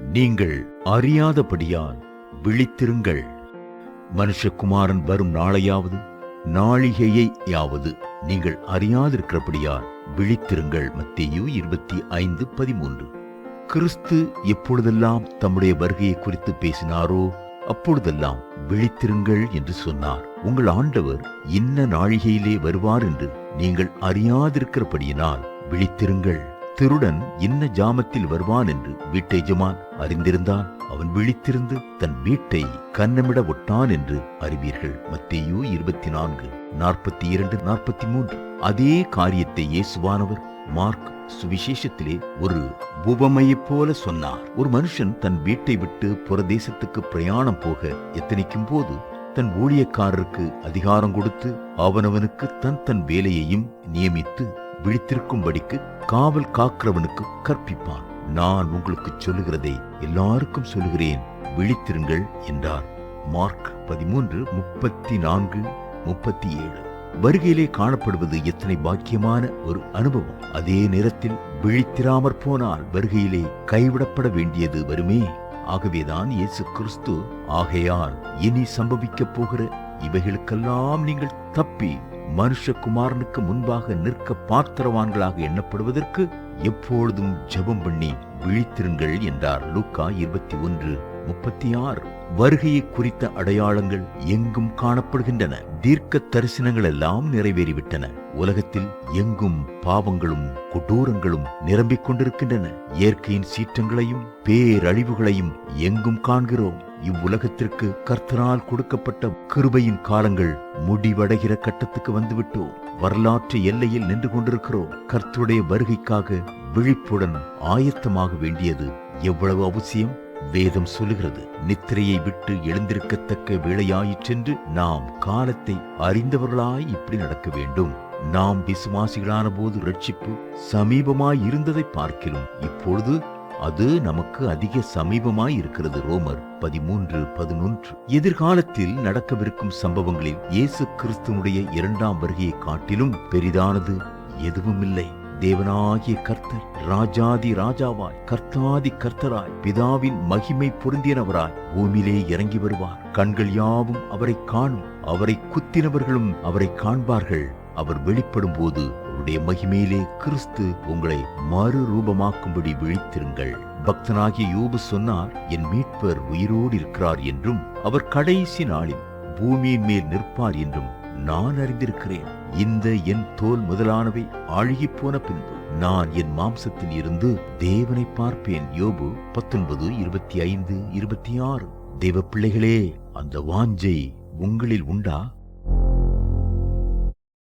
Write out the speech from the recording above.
நீங்கள் அறியாதபடியால் விழித்திருங்கள். மனுஷகுமாரன் வரும் நாளையாவது நாழிகையையாவது நீங்கள் அறியாதிருக்கிறபடியால் விழித்திருங்கள். மத்தேயு இருபத்தி ஐந்து பதிமூன்று. கிறிஸ்து எப்பொழுதெல்லாம் தம்முடைய வருகையை குறித்து பேசினாரோ அப்பொழுதெல்லாம் விழித்திருங்கள் என்று சொன்னார். உங்கள் ஆண்டவர் இன்ன நாழிகையிலே வருவார் என்று நீங்கள் அறியாதிருக்கிறபடியினால் விழித்திருங்கள். திருடன் இன்ன ஜாமத்தில் வருவான் என்று வீட்டை எஜமான் அறிந்திருந்தான். அவன் விழித்திருந்து தன் வீட்டை கன்னமிட ஒட்டான் என்று அறிவீர்கள். மத்தேயு இருபத்தி நான்கு நாற்பத்தி இரண்டு நாற்பத்தி மூன்று அதே காரியத்தை இயேசுவானவர் மார்க் சுவிசேஷத்திலே ஒரு உபமையைப் போல சொன்னார். ஒரு மனுஷன் தன் வீட்டை விட்டு புறதேசத்துக்கு பிரயாணம் போக எத்தனிக்கும் போது தன் ஊழியக்காரருக்கு அதிகாரம் கொடுத்து அவனவனுக்கு தன் தன் வேலையையும் நியமித்து விழித்திருக்கும்படிக்கு காவல் காக்கிறவனுக்கு கற்பிப்பான். நான் உங்களுக்கு சொல்லுகிறதை எல்லாருக்கும் சொல்லுகிறேன். விழித்திருங்கள் என்றார். மார்க் பதிமூன்று முப்பத்தி நான்கு முப்பத்தி ஏழு வருகையிலே காணப்படுவது எத்தனை பாக்கியமான ஒரு அனுபவம். அதே நேரத்தில் விழித்திராமற் போனால் வருகையிலே கைவிடப்பட வேண்டியது வருமே. ஆகவேதான் இயேசு கிறிஸ்து ஆகையால் இனி சம்பவிக்கப் போகிற இவைகளுக்கெல்லாம் நீங்கள் தப்பி மனுஷகுமாரனுக்கு முன்பாக நிற்க பாத்திரவான்களாக எண்ணப்படுவதற்கு எப்பொழுதும் ஜெபம் பண்ணி விழித்திருங்கள் என்றார் லூக்கா இருபத்தி ஒன்று முப்பத்தி ஆறு. வருகையை குறித்த அடையாளங்கள் எங்கும் காணப்படுகின்றன. தீர்க்க தரிசனங்கள் எல்லாம் நிறைவேறிவிட்டன. உலகத்தில் எங்கும் பாவங்களும் கொடூரங்களும் நிரம்பிக் கொண்டிருக்கின்றன. இயற்கையின் சீற்றங்களையும் பேரழிவுகளையும் எங்கும் காண்கிறோம். இவ்வுலகத்திற்கு கர்த்தனால் கொடுக்கப்பட்ட கிருபையின் காலங்கள் முடிவடைகிற கட்டத்துக்கு வந்துவிட்டோம். வரலாற்று எல்லையில் நின்று கொண்டிருக்கிறோம். கர்த்தருடைய வருகைக்காக விழிப்புடன் ஆயத்தமாக வேண்டியது எவ்வளவு அவசியம்? வேதம் சொல்லுகிறது நித்திரையை விட்டு எழுந்திருக்கத்தக்க வேளையாயிற்றென்று நாம் காலத்தை அறிந்தவர்களாய் இப்படி நடக்க வேண்டும். நாம் விசுவாசிகளான போது ரட்சிப்பு சமீபமாய் இருந்ததை பார்க்கிறோம். இப்பொழுது அது நமக்கு அதிக சமீபமாய் இருக்கிறது. ரோமர் பதிமூன்று பதினொன்று. எதிர்காலத்தில் நடக்கவிருக்கும் சம்பவங்களில் இயேசு கிறிஸ்துவனுடைய இரண்டாம் வருகையை காட்டிலும் பெரிதானது எதுவுமில்லை. தேவனாகிய கர்த்தர் ராஜாதி ராஜாவாய் கர்த்தாதி கர்த்தராய் பிதாவின் மகிமை பொருந்தியனவராய் பூமியிலே இறங்கி வருவார். கண்கள் யாவும் அவரை காணும் அவரை குத்தினவர்களும் அவரை காண்பார்கள். அவர் வெளிப்படும் போது அவருடைய மகிமையிலே கிறிஸ்து உங்களை மறு ரூபமாக்கும்படி விழித்திருங்கள். பக்தனாகிய யோபு சொன்னார் என் மீட்பர் உயிரோடு இருக்கிறார் என்றும் அவர் கடைசி நாளில் பூமியின் மேல் நிற்பார் என்றும் நான் அறிந்திருக்கிறேன். இந்த என் தோல் முதலானவை அழுகிப் போன பின்பு நான் என் மாம்சத்தில் இருந்து தேவனை பார்ப்பேன். யோபு பத்தொன்பது இருபத்தி ஐந்து இருபத்தி ஆறு. தேவ பிள்ளைகளே அந்த வாஞ்சை உங்களில் உண்டா?